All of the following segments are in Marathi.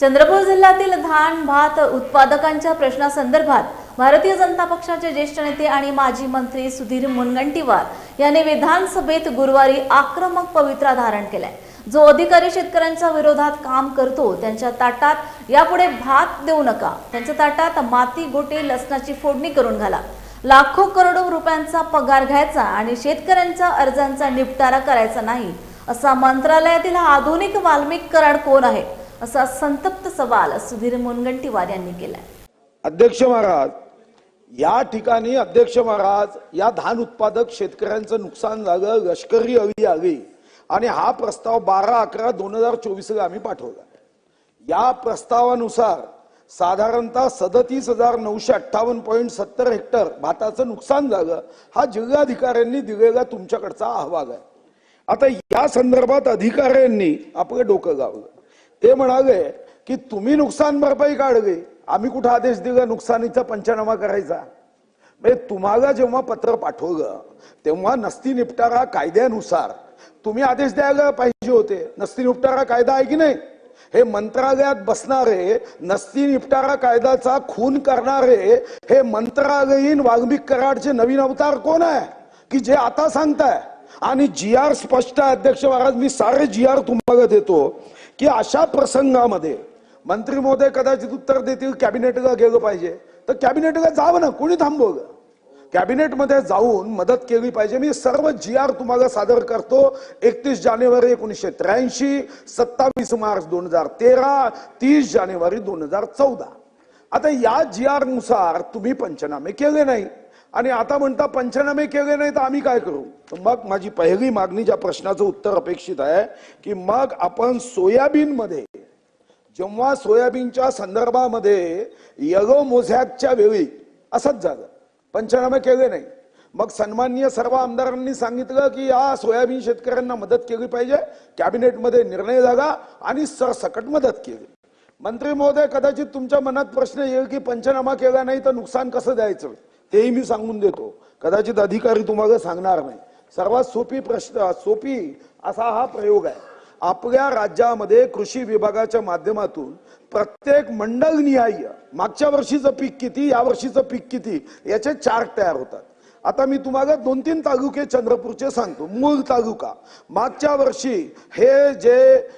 चंद्रपूर जिल्ह्यातील धान भात उत्पादकांच्या प्रश्नासंदर्भात भारतीय जनता पक्षाचे ज्येष्ठ नेते आणि माजी मंत्री सुधीर मुनगंटीवार यांनी विधानसभेत गुरुवारी आक्रमक पवित्रा धारण केलाय. जो अधिकारी शेतकऱ्यांच्या विरोधात काम करतो त्यांच्या ताटात यापुढे भात देऊ नका. त्यांच्या ताटात माती गोटे लसणाची फोडणी करून घाला. लाखो करोडो रुपयांचा पगार घ्यायचा आणि शेतकऱ्यांच्या अर्जांचा निपटारा करायचा नाही असा मंत्रालयातील हा आधुनिक वाल्मिक कराड कोण आहे? असा संतप्त सवाल सुधीर मुनगंटीवार यांनी केलाय. अध्यक्ष महाराज या ठिकाणी अध्यक्ष महाराज या धान उत्पादक शेतकऱ्यांचं नुकसान झालं लष्करी अळी आली आणि हा प्रस्ताव बारा अकरा दोन हजार चोवीसला आम्ही पाठवला. या प्रस्तावानुसार साधारणतः सदतीस हजार नऊशे अठ्ठावन्न पॉईंट सत्तर हेक्टर भाताचं नुकसान झालं हा जिल्हाधिकाऱ्यांनी दिलेला तुमच्याकडचा अहवाल आहे. आता या संदर्भात अधिकाऱ्यांनी आपलं डोकं गावलं. ते म्हणाले की तुम्ही नुकसान भरपाई काढली. आम्ही कुठं आदेश दिला? नुकसानीचा पंचनामा करायचा. म्हणजे तुम्हाला जेव्हा पत्र पाठवलं तेव्हा नसती निपटारा कायद्यानुसार. तुम्ही आदेश द्यायला पाहिजे होते. नसती निपटारा कायदा आहे की नाही? हे मंत्रालयात बसणारे नसती निपटारा कायद्याचा खून करणारे हे मंत्रालयीन वाल्मिक कराडचे नवीन अवतार कोण आहे? की जे आता सांगताय? आणि जी आर स्पष्ट अध्यक्ष महाराज मी सारे जी आर तुम्हाला देतो. की अशा प्रसंगामध्ये मंत्री महोदय कदाचित उत्तर देतील कॅबिनेटला गेलं पाहिजे. तर कॅबिनेटला जावं ना कोणी थांबवलं? कॅबिनेटमध्ये जाऊन मदत केली पाहिजे. मी सर्व जी आर तुम्हाला सादर करतो. एकतीस जानेवारी एकोणीसशे त्र्याऐंशी सत्तावीस मार्च दोन हजार तेरा तीस जानेवारी दोन हजार चौदा. आता या जी आरनुसार तुम्ही पंचनामे केले नाही. आणि आता म्हणता पंचनामे केले नाही तर आम्ही काय करू? तर मग माझी पहिली मागणी ज्या प्रश्नाचं उत्तर अपेक्षित आहे की मग आपण सोयाबीन मध्ये जेव्हा सोयाबीनच्या संदर्भामध्ये यलो मोझॅकच्या वेळी असंच झालं. पंचनामे केले नाही. मग सन्माननीय सर्व आमदारांनी सांगितलं की या सोयाबीन शेतकऱ्यांना मदत केली पाहिजे कॅबिनेटमध्ये निर्णय झाला आणि सरसकट मदत केली. मंत्री महोदय कदाचित तुमच्या मनात प्रश्न येईल की पंचनामा केला नाही तर नुकसान कसं द्यायचं? तेही मी सांगून देतो. कदाचित अधिकारी तुम्हाला सांगणार नाही. सर्वात सोपी प्रश्न सोपी असा हा प्रयोग आहे. आपल्या राज्यामध्ये कृषी विभागाच्या माध्यमातून प्रत्येक मंडल निहाय मागच्या वर्षीचं पीक किती या वर्षीचं पीक किती याचे चार्ट तयार होतात. आता मी तुम्हाला दोन तीन तालुके चंद्रपूरचे सांगतो. मूळ तालुका. मागच्या वर्षी हे जे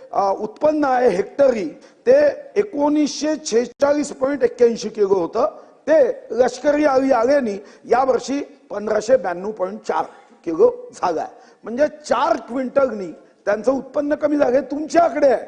उत्पन्न आहे हेक्टरी ते एकोणीसशे छेचाळीस पॉईंट एक्क्याऐंशी किलो होतं. ते लष्करी नी आल्याने यावर्षी पंधराशे ब्याण्णव पॉईंट चार किलो झालाय म्हणजे चार क्विंटलनी त्यांचं उत्पन्न कमी झाले. तुमचे आकडे आहे.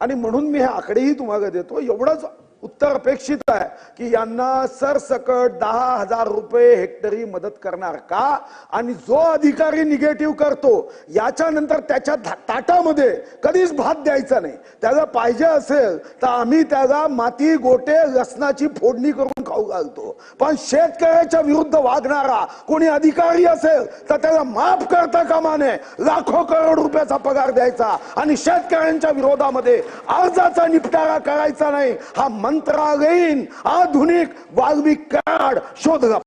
आणि म्हणून मी हे आकडेही तुम्हाला देतो. एवढंच उत्तर अपेक्षित आहे की यांना सरसकट दहा हजार रुपये हेक्टरी मदत करणार का? आणि जो अधिकारी निगेटिव्ह करतो याच्यानंतर त्याच्या ताटामध्ये कधीच भात द्यायचा नाही. त्याला पाहिजे असेल तर आम्ही त्याला माती गोटे लसणाची फोडणी करून खाऊ घालतो. पण शेतकऱ्याच्या विरुद्ध वागणारा कोणी अधिकारी असेल तर त्याला माफ करता कामाने लाखो करोड रुपयाचा पगार द्यायचा आणि शेतकऱ्यांच्या विरोधामध्ये अर्जाचा निपटारा करायचा नाही. हा मंत्रालयीन आधुनिक वाल्मिक कार्ड शोधला